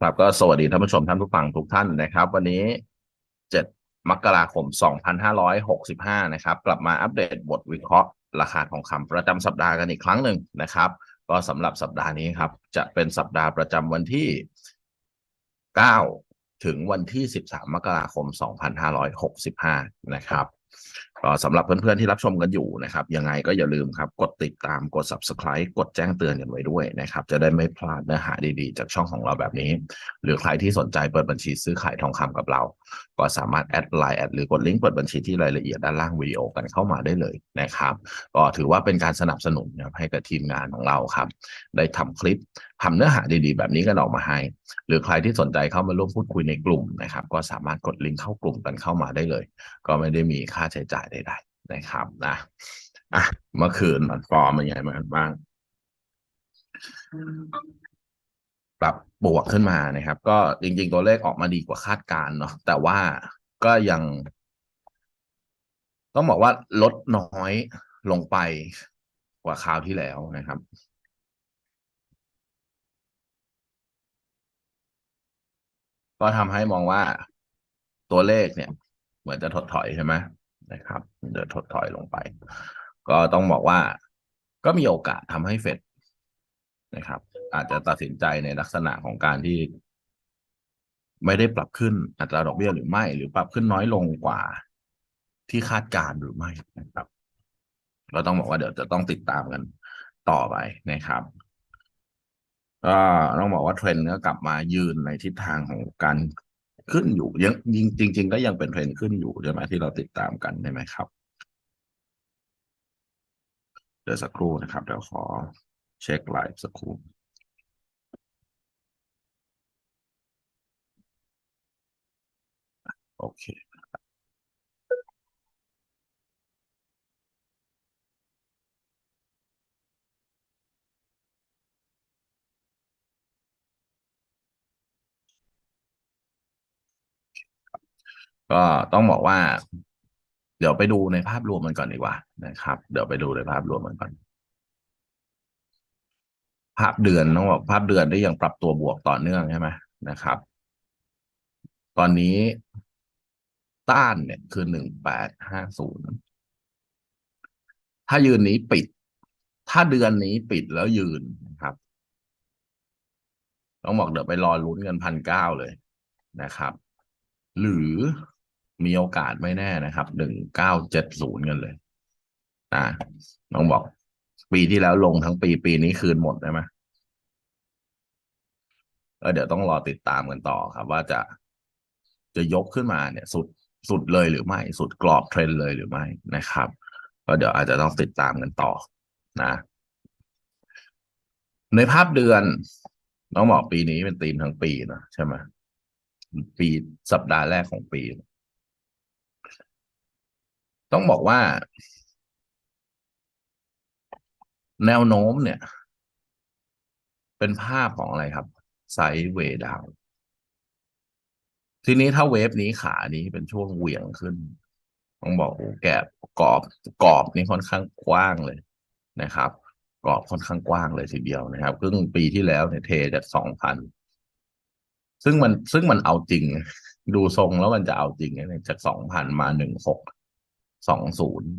ครับก็สวัสดีท่านผู้ชมท่านผู้ฟังทุกท่านนะครับ วันนี้ 7 มกราคม 2565 นะครับ กลับมาอัปเดตบทวิเคราะห์ ราคาทองคำประจำสัปดาห์กันอีกครั้งหนึ่งนะครับ ก็สำหรับสัปดาห์นี้ครับ จะเป็นสัปดาห์ประจำวันที่ 9 ถึงวันที่ 13 มกราคม 2565 นะครับ สำหรับเพื่อนๆที่รับชมกันอยู่นะครับ ยังไงก็อย่าลืมครับ กดติดตามกด subscribe กดแจ้งเตือนกันไว้ด้วยนะครับ จะได้ไม่พลาดเนื้อหาดีๆ จากช่องของเราแบบนี้ หรือใครที่สนใจเปิดบัญชีซื้อขายทองคำกับเรา ก็สามารถแอดไลน์แอดหรือกดลิงก์เปิดบัญชีที่รายละเอียดด้านล่างวิดีโอกันเข้ามาได้เลยนะครับ ก็ถือว่าเป็นการสนับสนุนนะครับให้กับทีมงานของเราครับ ได้ทำคลิปทำเนื้อหาดีๆ แบบนี้กันออกมาให้ หรือใครที่สนใจเข้ามาร่วมพูดคุยในกลุ่มนะครับ ก็สามารถกดลิงก์เข้ากลุ่มกันเข้ามาได้เลย ก็ไม่ได้มีค่าใช้จ่ายใดๆนะครับนะอะเมื่อคืนมันฟอร์มเป็นยังไงบ้างปรับบวกขึ้นมานะครับ ก็จริง ๆ ตัวเลขออกมาดีกว่าคาดการณ์เนาะแต่ว่าก็ยัง ต้องบอกว่าลดน้อยลงไปกว่าคราวที่แล้วนะครับก็ทำให้มองว่าตัวเลขเนี่ย เหมือนจะถดถอยใช่ไหม นะครับเดินถดถอยลงไป ก็ต้องบอกว่าก็มีโอกาสทำให้เฟดนะครับ อาจจะตัดสินใจในลักษณะของการที่ ไม่ได้ปรับขึ้นอัตราดอกเบี้ยหรือไม่ หรือปรับขึ้นน้อยลงกว่าที่คาดการณ์หรือไม่นะครับก็ต้องบอกว่าเดี๋ยวจะต้องติดตามกันต่อไปนะครับก็ต้องบอกว่าเทรนด์ก็กลับมายืนในทิศทางของการ ขึ้นอยู่ยังจริงจริง ๆ ก็ยังเป็นเทรนด์ขึ้นอยู่ใช่ไหมที่เราติดตามกันใช่ไหมครับเดี๋ยวสักครู่นะครับเดี๋ยวขอเช็คไลฟ์สักครู่โอเค ก็ต้องบอกว่า เดี๋ยวไปดูในภาพรวมมันก่อนดีกว่านะครับ เดี๋ยวไปดูในภาพรวมมันก่อน ภาพเดือนต้องบอกภาพเดือนได้ยังปรับตัวบวกต่อเนื่องใช่ไหมนะครับ ตอนนี้ต้านเนี่ยคือหนึ่งแปดห้าศูนย์ถ้ายืนนี้ปิด ถ้าเดือนนี้ปิดแล้วยืนนะครับ ต้องบอกเดี๋ยวไปรอลุ้นกันพันเก้าเลยนะครับ หรือ มีโอกาสไม่แน่นะครับหนึ่งเก้าเจ็ดศูนย์กันเลยนะต้องบอก ปีที่แล้วลงทั้งปีปีนี้คืนหมดได้ไหมก็เดี๋ยวต้องรอติดตามกันต่อครับ ว่าจะจะยกขึ้นมาเนี่ยสุดสุดเลยหรือไม่ สุดกรอบเทรนเลยหรือไม่นะครับ ก็เดี๋ยวอาจจะต้องติดตามกันต่อนะ ในภาพเดือนต้องบอกปีนี้เป็นธีมทั้งปีนะใช่ไหมปีสัปดาห์แรกของปี ต้องบอกว่า แนวโน้มเนี่ย เป็นภาพของอะไรครับ ไซด์เวดาวทีนี้ถ้าเวฟนี้ขานี้เป็นช่วงเหวี่ยงขึ้น ต้องบอกโอ้แกบกรอบกรอบนี่ค่อนข้างกว้างเลยนะครับ กรอบค่อนข้างกว้างเลยทีเดียวนะครับครึ่งปีที่แล้วเนี่ยเทจากสองพันซึ่งมันซึ่งมันเอาจริง ดูทรงแล้วมันจะเอาจริงนะจากสองพันมาหนึ่งหก สองศูนย์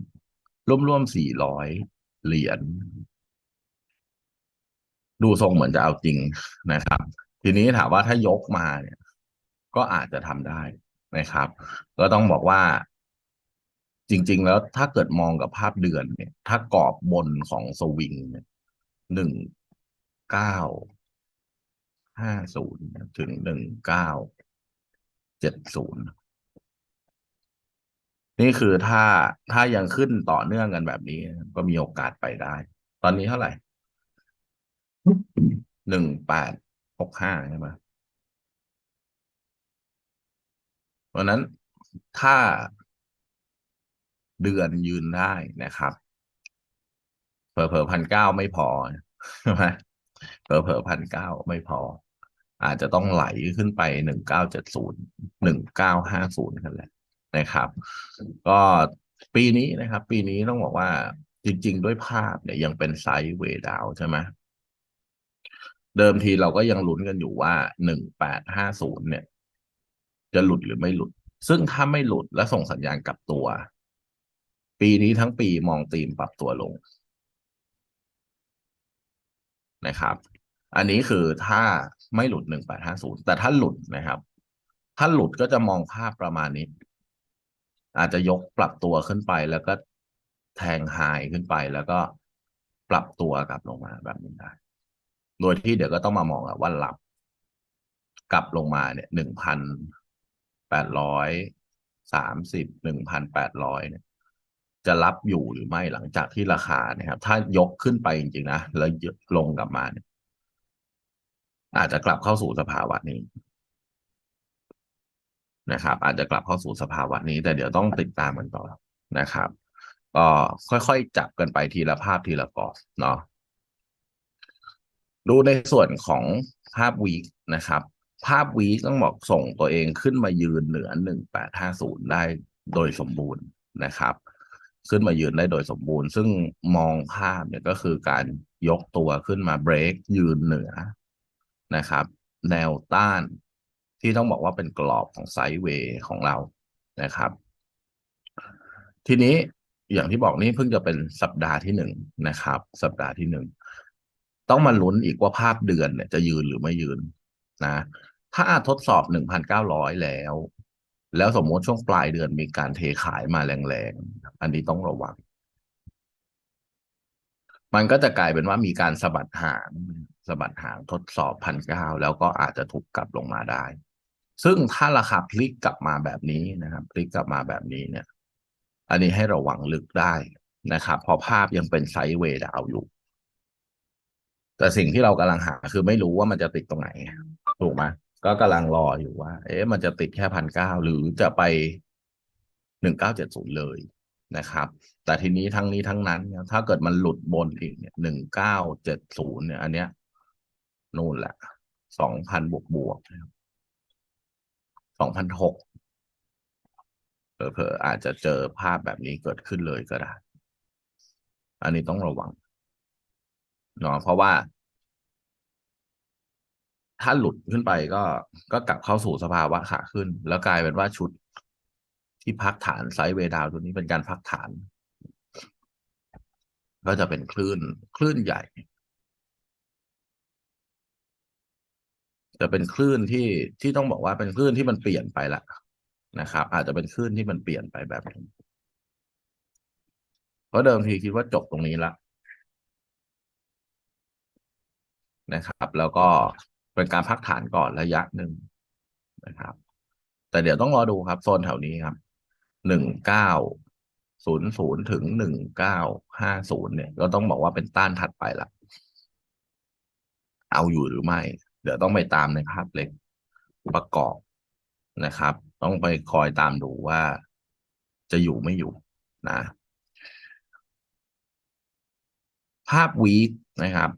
ร่วมๆสี่ร้อยเหรียญดูทรงเหมือนจะเอาจริงนะครับ ทีนี้ถามว่าถ้ายกมาเนี่ย ก็อาจจะทำได้นะครับ ก็ต้องบอกว่า จริง ๆ แล้วถ้าเกิดมองกับภาพเดือนเนี่ย ถ้ากรอบบนของสวิงเนี่ยหนึ่งเก้าห้าศูนย์ถึงหนึ่งเก้าเจ็ดศูนย์ นี่คือถ้าถ้ายังขึ้นต่อเนื่องกันแบบนี้ ก็มีโอกาสไปได้ ตอนนี้เท่าไหร่หนึ่งแปดหกห้าใช่ไหมเพราะนั้นถ้าเดือนยืนได้นะครับ เผลอเผอพันเก้าไม่พอใช่ไหมเผลอเผอพันเก้าไม่พอ อาจจะต้องไหลขึ้นไปหนึ่งเก้าเจ็ดศูนย์หนึ่งเก้าห้าศูนย์กันแหละ นะครับ ก็ปีนี้นะครับ ปีนี้ต้องบอกว่าจริง ๆ ด้วยภาพเนี่ยยังเป็นไซด์เวดาวใช่ไหมเดิมทีเราก็ยังลุ้นกันอยู่ว่าหนึ่งแปดห้าศูนย์เนี่ย จะหลุดหรือไม่หลุด ซึ่งถ้าไม่หลุดและส่งสัญญาณกลับตัว ปีนี้ทั้งปีมองตีมปรับตัวลงนะครับ อันนี้คือถ้าไม่หลุดหนึ่งแปดห้าศูนย์แต่ถ้าหลุดนะครับ ถ้าหลุดก็จะมองภาพประมาณนี้ อาจจะยกปรับตัวขึ้นไปแล้วก็แทงไฮขึ้นไปแล้วก็ปรับตัวกลับลงมาแบบนี้ได้ โดยที่เดี๋ยวก็ต้องมามองว่าหลับ กลับลงมาเนี่ยหนึ่งพันแปดร้อยสามสิบหนึ่งพันแปดร้อยเนี่ย จะรับอยู่หรือไม่หลังจากที่ราคาเนี่ยครับ ถ้ายกขึ้นไปจริงๆนะแล้วลงกลับมาเนี่ย อาจจะกลับเข้าสู่สภาวะนี้ นะครับ อาจจะกลับเข้าสู่สภาวะนี้แต่เดี๋ยวต้องติดตามกันต่อนะครับ ก็ค่อยๆจับกันไปทีละภาพทีละกรอบเนาะดูในส่วนของภาพวีคนะครับ ภาพวีคต้องบอกส่งตัวเองขึ้นมายืนเหนือหนึ่งแปดห้าศูนย์ได้โดยสมบูรณ์นะครับ ขึ้นมายืนได้โดยสมบูรณ์ ซึ่งมองภาพเนี่ยก็คือการยกตัวขึ้นมาเบรกยืนเหนือนะครับ แนวต้าน ที่ต้องบอกว่าเป็นกรอบของไซด์เวย์ของเรานะครับ ทีนี้อย่างที่บอกนี่เพิ่งจะเป็นสัปดาห์ที่หนึ่งนะครับ สัปดาห์ที่หนึ่งต้องมาลุ้นอีกว่าภาพเดือนเนี่ยจะยืนหรือไม่ยืนนะ ถ้าทดสอบหนึ่งพันเก้าร้อยแล้ว แล้วสมมติช่วงปลายเดือนมีการเทขายมาแรงๆ อันนี้ต้องระวัง มันก็จะกลายเป็นว่ามีการสะบัดหางสะบัดหางทดสอบพันเก้าแล้วก็อาจจะถูกกลับลงมาได้ ซึ่งถ้าราคาพลิกกลับมาแบบนี้นะครับ พลิกกลับมาแบบนี้เนี่ย อันนี้ให้ระวังลึกได้นะครับเพราะภาพยังเป็นไซด์เวย์ดาวอยู่ แต่สิ่งที่เรากำลังหาคือไม่รู้ว่ามันจะติดตรงไหน ถูกไหมก็กำลังรออยู่ว่า เอ๊ะมันจะติดแค่พันเก้าหรือจะไปหนึ่งเก้าเจ็ดศูนย์เลยนะครับ แต่ทีนี้ทั้งนี้ทั้งนั้น ถ้าเกิดมันหลุดบนอีกเนี่ยหนึ่งเก้าเจ็ดศูนย์เนี่ย อันเนี้ยนู่นแหละสองพันบวกบวก สองพันหกเผลอๆอาจจะเจอภาพแบบนี้เกิดขึ้นเลยก็ได้ อันนี้ต้องระวังเนาะเพราะว่า ถ้าหลุดขึ้นไปก็ก็กลับเข้าสู่สภาวะขาขึ้น แล้วกลายเป็นว่าชุดที่พักฐานไซด์เวดาวตัวนี้เป็นการพักฐาน ก็จะเป็นคลื่นคลื่นใหญ่ จะเป็นคลื่นที่ที่ต้องบอกว่าเป็นคลื่นที่มันเปลี่ยนไปละนะครับ อาจจะเป็นคลื่นที่มันเปลี่ยนไปแบบนี้เพราะเดิมทีคิดว่าจบตรงนี้ละนะครับ แล้วก็เป็นการพักฐานก่อนระยะหนึ่งนะครับ แต่เดี๋ยวต้องรอดูครับโซนแถวนี้ครับหนึ่งเก้าศูนย์ศูนย์ถึงหนึ่งเก้าห้าศูนย์เนี่ย ก็ต้องบอกว่าเป็นต้านถัดไปละเอาอยู่หรือไม่ เดี๋ยวต้องไปตามในภาพเล็กประกอบนะครับ ต้องไปคอยตามดูว่าจะอยู่ไม่อยู่นะ ภาพวีคนะครับ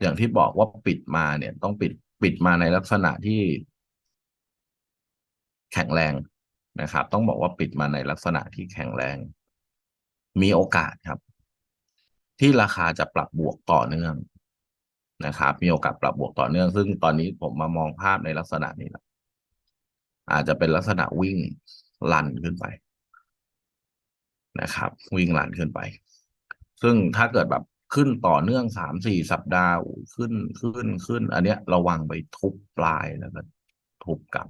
อย่างที่บอกว่าปิดมาเนี่ยต้องปิดปิดมาในลักษณะที่ แข็งแรงนะครับ ต้องบอกว่าปิดมาในลักษณะที่แข็งแรง มีโอกาสครับ ที่ราคาจะปรับบวกต่อเนื่อง นะครับ มีโอกาสปรับบวกต่อเนื่อง ซึ่งตอนนี้ผมมามองภาพในลักษณะนี้แหละอาจจะเป็นลักษณะวิ่งลันขึ้นไป นะครับ วิ่งลันขึ้นไป ซึ่งถ้าเกิดแบบขึ้นต่อเนื่องสามสี่สัปดาห์ขึ้นขึ้นขึ้น อันเนี้ยระวังไปทุบปลายแล้วก็ทุบกลับ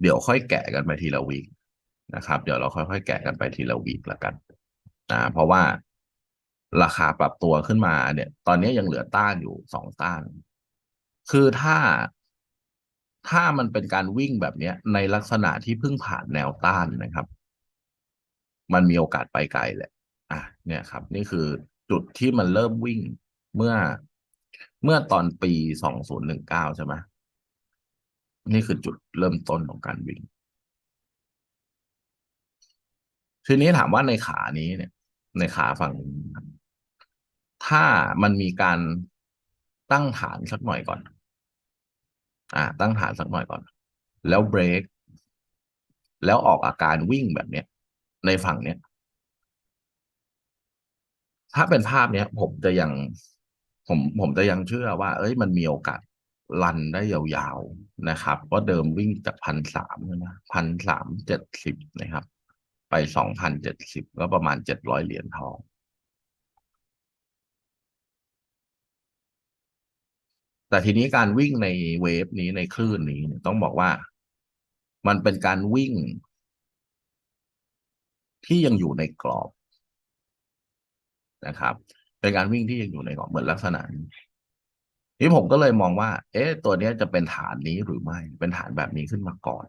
เดี๋ยวค่อยแกะกันไปทีละวีคนะครับ เดี๋ยวเราค่อยๆแกะกันไปทีละวีคละกัน นะเพราะว่าราคาปรับตัวขึ้นมาเนี่ย ตอนนี้ยังเหลือต้านอยู่สองต้าน คือถ้าถ้ามันเป็นการวิ่งแบบเนี้ยในลักษณะที่เพิ่งผ่านแนวต้านนะครับ มันมีโอกาสไปไกลแหละ อะ เนี่ยครับ นี่คือจุดที่มันเริ่มวิ่งเมื่อเมื่อตอนปีสองศูนย์หนึ่งเก้าใช่ไหมนี่คือจุดเริ่มต้นของการวิ่ง ทีนี้ถามว่าในขานี้เนี่ย ในขาฝั่งนี้ถ้ามันมีการตั้งฐานสักหน่อยก่อน อ่า ตั้งฐานสักหน่อยก่อน แล้วเบรกแล้วออกอาการวิ่งแบบเนี้ย ในฝั่งเนี้ย ถ้าเป็นภาพเนี้ย ผมจะยัง ผมผมจะยังเชื่อว่า เอ้ยมันมีโอกาสรันได้ยาวๆนะครับเพราะเดิมวิ่งจากพันสามนะพันสามเจ็ดสิบนะครับ ไปสองพันเจ็ดสิบก็ประมาณเจ็ดร้อยเหรียญทองแต่ทีนี้การวิ่งในเวฟนี้ในคลื่นนี้ต้องบอกว่า มันเป็นการวิ่ง ที่ยังอยู่ในกรอบนะครับ เป็นการวิ่งที่ยังอยู่ในกรอบเหมือนลักษณะนี้นี่ผมก็เลยมองว่า เอ๊ะ ตัวนี้จะเป็นฐานนี้หรือไม่ เป็นฐานแบบนี้ขึ้นมาก่อน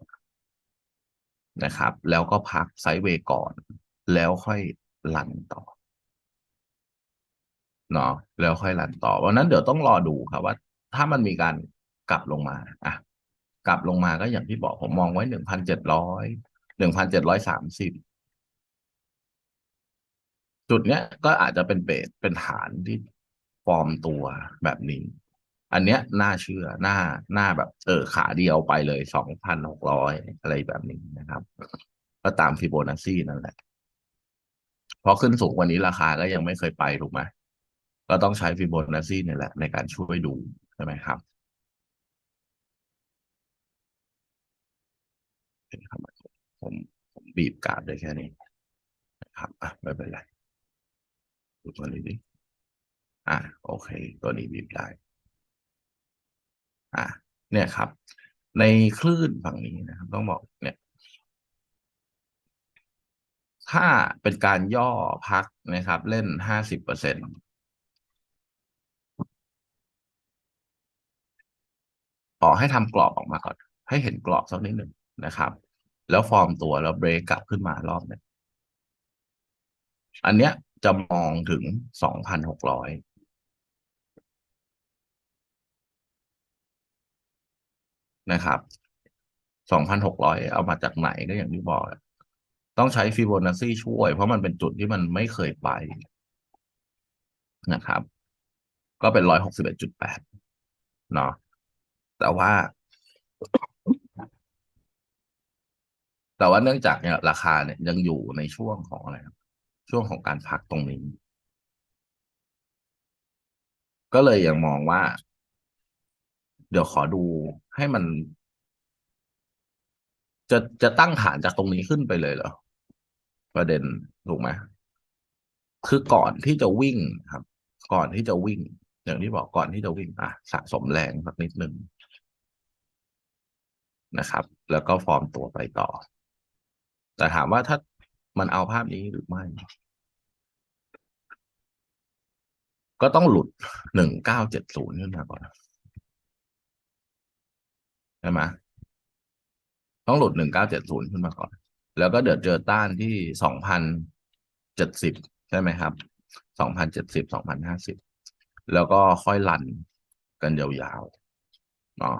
นะครับ แล้วก็พักไซด์เวย์ก่อน แล้วค่อยลันต่อเนาะแล้วค่อยลันต่อวันนั้นเดี๋ยวต้องรอดูครับว่า ถ้ามันมีการกลับลงมาอะกลับลงมาก็อย่างที่บอกผมมองไว้หนึ่งพันเจ็ดร้อยหนึ่งพันเจ็ดร้อยสามสิบจุดเนี้ยก็อาจจะเป็นเบสเป็นฐานที่ฟอร์มตัวแบบนี้ อันเนี้ยน่าเชื่อน่าน่าแบบ เออขาเดียวไปเลยสองพันหกร้อยอะไรแบบนี้นะครับ ก็ตามฟิโบนัชชีนั่นแหละพอขึ้นสูงกว่านี้ราคาก็ยังไม่เคยไปถูกไหมก็ต้องใช้ฟิโบนัชชีนี่แหละ ในการช่วยดูใช่ไหมครับเป็นคำผมผมบีบกราฟได้แค่นี้นะครับอะไม่เป็นไรดูตัวนี้ดิอะโอเค ตัวนี้บีบได้ อะเนี่ยครับ ในคลื่นฝั่งนี้นะครับ ต้องบอกเนี่ย ถ้าเป็นการย่อพักนะครับ เล่นห้าสิบเปอร์เซ็นต์ขอให้ทำกรอบออกมาก่อน ให้เห็นกรอบสักนิดหนึ่งนะครับ แล้วฟอร์มตัวแล้วเบรกกลับขึ้นมารอบนึงอันเนี้ยจะมองถึงสองพันหกร้อย นะครับสองพันหกร้อยเอามาจากไหนก็อย่างที่บอก ต้องใช้ฟิโบนัชชีช่วย เพราะมันเป็นจุดที่มันไม่เคยไปนะครับ ก็เป็นร้อยหกสิบเอ็ดจุดแปดเนาะแต่ว่า แต่ว่าเนื่องจากเนี่ยราคาเนี่ยยังอยู่ในช่วงของอะไรครับช่วงของการพักตรงนี้ ก็เลยยังมองว่า เดี๋ยวขอดูให้มัน จะจะตั้งฐานจากตรงนี้ขึ้นไปเลยเหรอ ประเด็นถูกไหมคือก่อนที่จะวิ่งครับ ก่อนที่จะวิ่ง อย่างที่บอกก่อนที่จะวิ่ง อะ สะสมแรงสักนิดหนึ่งนะครับ แล้วก็ฟอร์มตัวไปต่อ แต่ถามว่าถ้ามันเอาภาพนี้หรือไม่ ก็ต้องหลุดหนึ่งเก้าเจ็ดศูนย์ขึ้นมาก่อน ใช่ไหมต้องหลุดหนึ่งเก้าเจ็ดศูนย์ขึ้นมาก่อน แล้วก็เดือดเจอต้านที่สองพันเจ็ดสิบใช่ไหมครับสองพันเจ็ดสิบสองพันห้าสิบแล้วก็ค่อยลันกันยาวๆเนาะ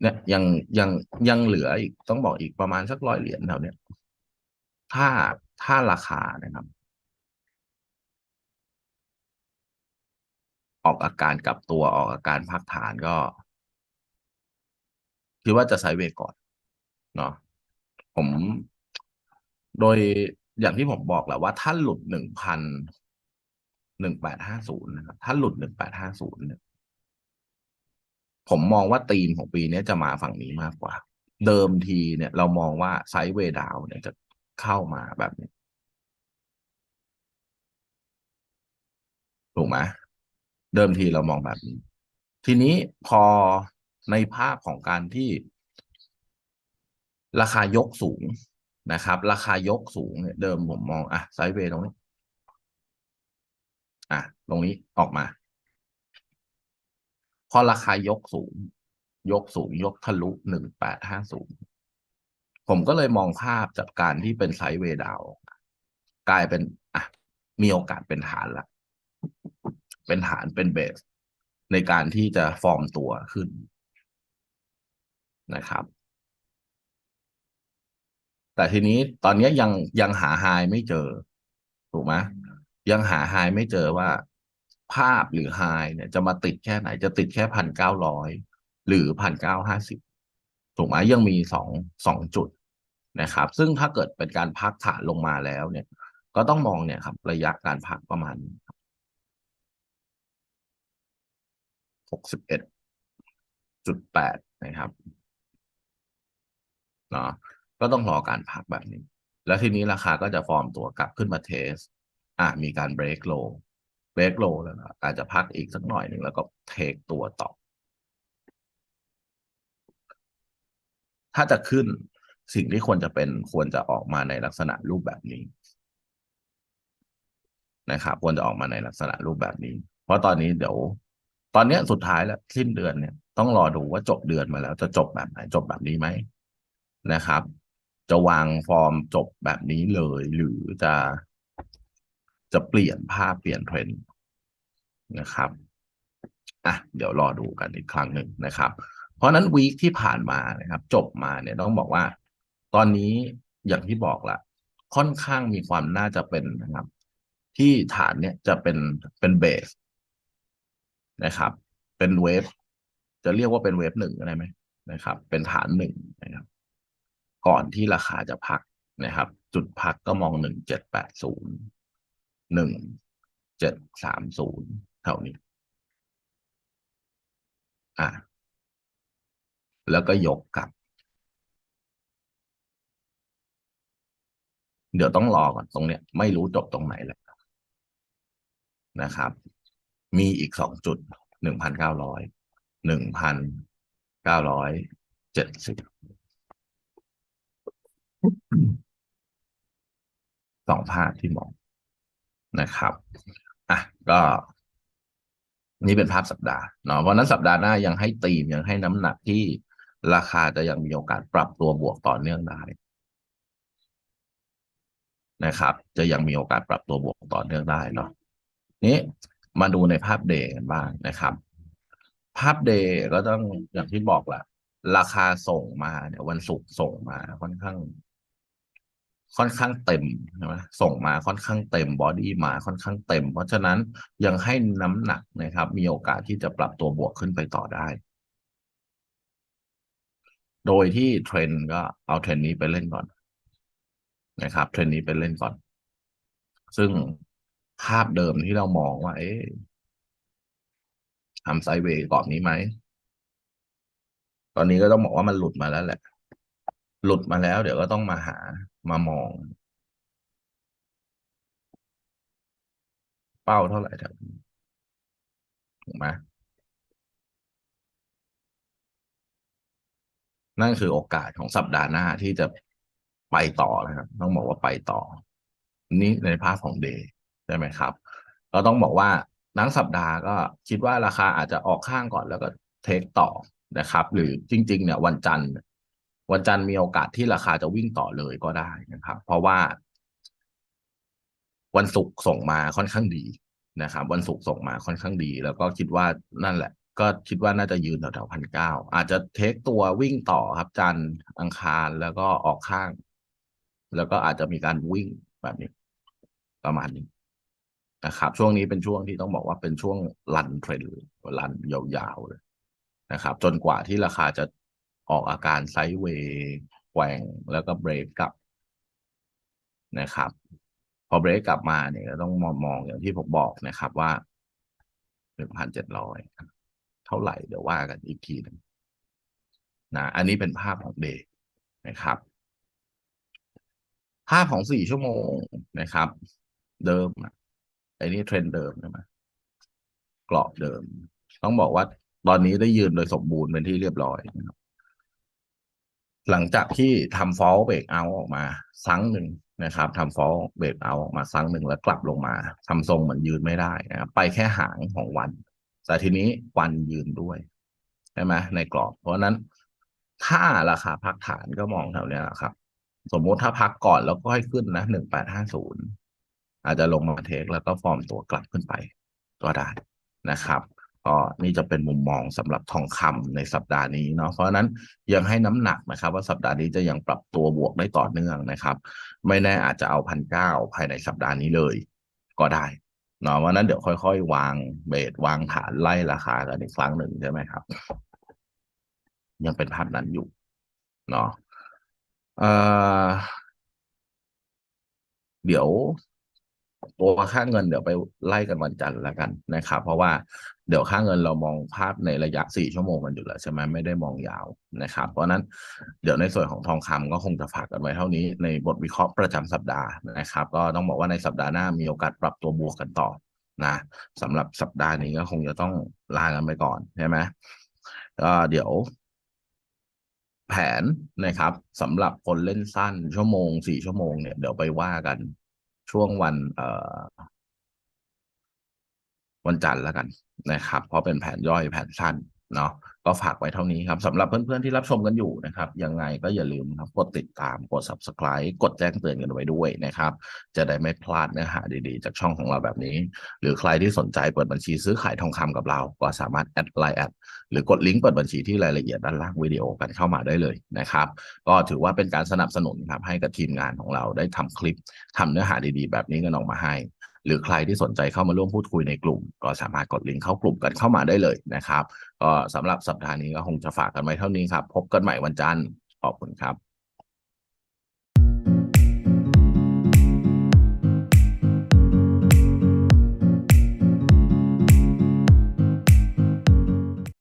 เนี่ยยังยังยังเหลืออีกต้องบอกอีกประมาณสักร้อยเหรียญแถวเนี้ยถ้าถ้าราคานะครับ ออกอาการกลับตัวออกอาการพักฐานก็ คิดว่าจะไซด์เวย์ก่อนเนาะผม โดยอย่างที่ผมบอกแหละว่าถ้าหลุดหนึ่งพันหนึ่งแปดห้าศูนย์นะครับถ้าหลุดหนึ่งแปดห้าศูนย์เนี่ยผมมองว่าธีมของปีนี้จะมาฝั่งนี้มากกว่า เดิมทีเนี่ยเรามองว่าไซด์เวย์ดาวเนี่ยจะเข้ามาแบบนี้ถูกไหมเดิมทีเรามองแบบนี้ ทีนี้พอ ในภาพของการที่ ราคายกสูงนะครับ ราคายกสูงเนี่ยเดิมผมมองอะไซด์เวย์ตรงนี้อะตรงนี้ออกมา พอราคายกสูง ยกสูง ยกทะลุหนึ่งแปดห้าศูนย์ผมก็เลยมองภาพจากการที่เป็นไซด์เวย์ดาวกลายเป็นอะมีโอกาสเป็นฐานละเป็นฐานเป็นเบส ในการที่จะฟอร์มตัวขึ้น นะครับ แต่ทีนี้ตอนนี้ยังยังหาไฮไม่เจอ ถูกไหมยังหาไฮไม่เจอว่า ภาพหรือไฮเนี่ย จะมาติดแค่ไหนจะติดแค่พันเก้าร้อยหรือพันเก้าห้าสิบถูกไหมยังมีสองสองจุดนะครับ ซึ่งถ้าเกิดเป็นการพักฐานลงมาแล้วเนี่ย ก็ต้องมองเนี่ยครับ ระยะการพักประมาณหกสิบเอ็ดจุดแปดนะครับ เนาะก็ต้องรอการพักแบบนี้ แล้วทีนี้ราคาก็จะฟอร์มตัวกลับขึ้นมาเทส อะมีการเบรกโลเบรกโลแล้วก็อาจจะพักอีกสักหน่อยหนึ่งแล้วก็เทคตัวต่อ ถ้าจะขึ้นสิ่งที่ควรจะเป็นควรจะออกมาในลักษณะรูปแบบนี้นะครับควรจะออกมาในลักษณะรูปแบบนี้ เพราะตอนนี้เดี๋ยว ตอนนี้สุดท้ายแล้วสิ้นเดือนเนี่ย ต้องรอดูว่าจบเดือนมาแล้วจะจบแบบไหนจบแบบนี้ไหม นะครับ จะวางฟอร์มจบแบบนี้เลย หรือจะจะเปลี่ยนภาพเปลี่ยนเทรนด์นะครับอะเดี๋ยวรอดูกันอีกครั้งหนึ่งนะครับ เพราะนั้นวีคที่ผ่านมานะครับ จบมาเนี่ยต้องบอกว่า ตอนนี้อย่างที่บอกละค่อนข้างมีความน่าจะเป็นนะครับ ที่ฐานเนี่ยจะเป็นเป็นเบสนะครับ เป็นเวฟจะเรียกว่าเป็นเวฟหนึ่งก็ได้ไหมนะครับ เป็นฐานหนึ่งนะครับ ก่อนที่ราคาจะพักนะครับ จุดพักก็มองหนึ่งเจ็ดแปดศูนย์หนึ่งเจ็ดสามศูนย์เท่านี้ อะ แล้วก็ยกกลับ เดี๋ยวต้องรอก่อนตรงเนี้ย ไม่รู้จบตรงไหนแหละนะครับ มีอีกสองจุดหนึ่งพันเก้าร้อยหนึ่งพันเก้าร้อยเจ็ดสิบ สองภาพที่มองนะครับอะก็ นี่เป็นภาพสัปดาห์เนาะเพราะนั้นสัปดาห์หน้ายังให้ตีมยังให้น้ำหนักที่ราคาจะยังมีโอกาสปรับตัวบวกต่อเนื่องได้นะครับ จะยังมีโอกาสปรับตัวบวกต่อเนื่องได้เนาะนี้มาดูในภาพเดย์กันบ้างนะครับ ภาพเดย์ก็ต้องอย่างที่บอกแหละราคาส่งมาเนี่ยวันศุกร์ส่งมาค่อนข้าง ค่อนข้างเต็มใช่ไหมส่งมาค่อนข้างเต็มบอดี้มาค่อนข้างเต็ม เพราะฉะนั้นยังให้น้ำหนักนะครับ มีโอกาสที่จะปรับตัวบวกขึ้นไปต่อได้ โดยที่เทรนก็เอาเทรนนี้ไปเล่นก่อนนะครับ เทรนนี้ไปเล่นก่อน ซึ่งภาพเดิมที่เรามองว่า เอ๊ะทำไซด์เวย์กรอบนี้ไหม ตอนนี้ก็ต้องบอกว่ามันหลุดมาแล้วแหละ หลุดมาแล้ว เดี๋ยวก็ต้องมาหามามอง เป้าเท่าไหร่แถวนี้ถูกไหมนั่นคือโอกาสของสัปดาห์หน้าที่จะไปต่อนะครับ ต้องบอกว่าไปต่อ นี่ในภาพของเดย์ใช่ไหมครับเราต้องบอกว่านังสัปดาห์ก็คิดว่าราคาอาจจะออกข้างก่อนแล้วก็เทคต่อนะครับ หรือจริง ๆ เนี่ยวันจันทร์ วันจันทร์มีโอกาสที่ราคาจะวิ่งต่อเลยก็ได้นะครับ เพราะว่า วันศุกร์ส่งมาค่อนข้างดีนะครับ วันศุกร์ส่งมาค่อนข้างดี แล้วก็คิดว่านั่นแหละ ก็คิดว่าน่าจะยืนแถวๆพันเก้าอาจจะเทคตัววิ่งต่อครับ จันทร์อังคารแล้วก็ออกข้าง แล้วก็อาจจะมีการวิ่งแบบนี้ ประมาณนี้นะครับช่วงนี้เป็นช่วงที่ต้องบอกว่าเป็นช่วงรันเทรนรันยาวๆเลยนะครับ จนกว่าที่ราคาจะ ออกอาการไซด์เวย์แกว่งแล้วก็เบรกกลับนะครับ พอเบรกกลับมาเนี่ยก็ต้องมองมองอย่างที่ผมบอกนะครับว่าหนึ่งพันเจ็ดร้อยเท่าไหร่เดี๋ยวว่ากันอีกทีนึงนะอันนี้เป็นภาพของเดย์นะครับ ภาพของสี่ชั่วโมงนะครับ เดิมไอ้นี่เทรนเดิมใช่ไหมกรอบเดิม ต้องบอกว่าตอนนี้ได้ยืนโดยสมบูรณ์เป็นที่เรียบร้อยนะครับ หลังจากที่ทำฟอลเบรกเอาออกมาซั้งหนึ่งนะครับทำฟอลเบรกเอาออกมาซั้งหนึ่งแล้วกลับลงมาทำทรงเหมือนยืนไม่ได้นะครับไปแค่หางของวัน แต่ทีนี้วันยืนด้วยใช่ไหมในกรอบ เพราะนั้นถ้าราคาพักฐานก็มองแถวเนี้ยครับ สมมุติถ้าพักก่อนแล้วก็ให้ขึ้นนะหนึ่งแปดห้าศูนย์อาจจะลงมาเทคแล้วก็ฟอร์มตัวกลับขึ้นไปก็ได้นะครับ ก็นี่จะเป็นมุมมองสำหรับทองคำในสัปดาห์นี้เนาะเพราะฉะนั้นยังให้น้ำหนักนะครับ ว่าสัปดาห์นี้จะยังปรับตัวบวกได้ต่อเนื่องนะครับ ไม่แน่อาจจะเอาพันเก้าภายในสัปดาห์นี้เลย ก็ได้เนาะวันนั้นเดี๋ยวค่อย ๆ วางเบสวางฐานไล่ราคากันอีกครั้งหนึ่งใช่ไหมครับ ยังเป็นภาพนั้นอยู่เนาะเอ่อเดี๋ยวตัวค่าเงินเดี๋ยวไปไล่กันวันจันทร์แล้วกันนะครับ เพราะว่า เดี๋ยวค่าเงินเรามองภาพในระยะสี่ชั่วโมงกันอยู่แล้วใช่ไหมไม่ได้มองยาวนะครับ เพราะฉะนั้นเดี๋ยวในส่วนของทองคำก็คงจะฝากกันไว้เท่านี้ในบทวิเคราะห์ประจำสัปดาห์นะครับ ก็ต้องบอกว่าในสัปดาห์หน้ามีโอกาสปรับตัวบวกกันต่อนะสำหรับสัปดาห์นี้ก็คงจะต้องลากันไปก่อนใช่ไหมก็เดี๋ยวแผนนะครับสำหรับคนเล่นสั้นชั่วโมงสี่ชั่วโมงเนี่ยเดี๋ยวไปว่ากันช่วงวันเอ่อ วันจันทร์แล้วกันนะครับ เพราะเป็นแผนย่อยแผนสั้นเนาะก็ฝากไว้เท่านี้ครับสำหรับเพื่อนๆที่รับชมกันอยู่นะครับ ยังไงก็อย่าลืมครับกดติดตามกด subscribe กดแจ้งเตือนกันไว้ด้วยนะครับ จะได้ไม่พลาดเนื้อหาดีๆ จากช่องของเราแบบนี้ หรือใครที่สนใจเปิดบัญชีซื้อขายทองคำกับเรา ก็สามารถแอดไลน์แอดหรือกดลิงก์เปิดบัญชีที่รายละเอียดด้านล่างวิดีโอกันเข้ามาได้เลยนะครับ ก็ถือว่าเป็นการสนับสนุนครับให้กับทีมงานของเราได้ทำคลิปทำเนื้อหาดีๆ แบบนี้กันออกมาให้ หรือใครที่สนใจเข้ามาร่วมพูดคุยในกลุ่ม ก็สามารถกดลิงก์เข้ากลุ่มกันเข้ามาได้เลยนะครับ ก็สำหรับสัปดาห์นี้ก็คงจะฝากกันไว้เท่านี้ครับ พบกันใหม่วันจันทร์ขอบคุณครับ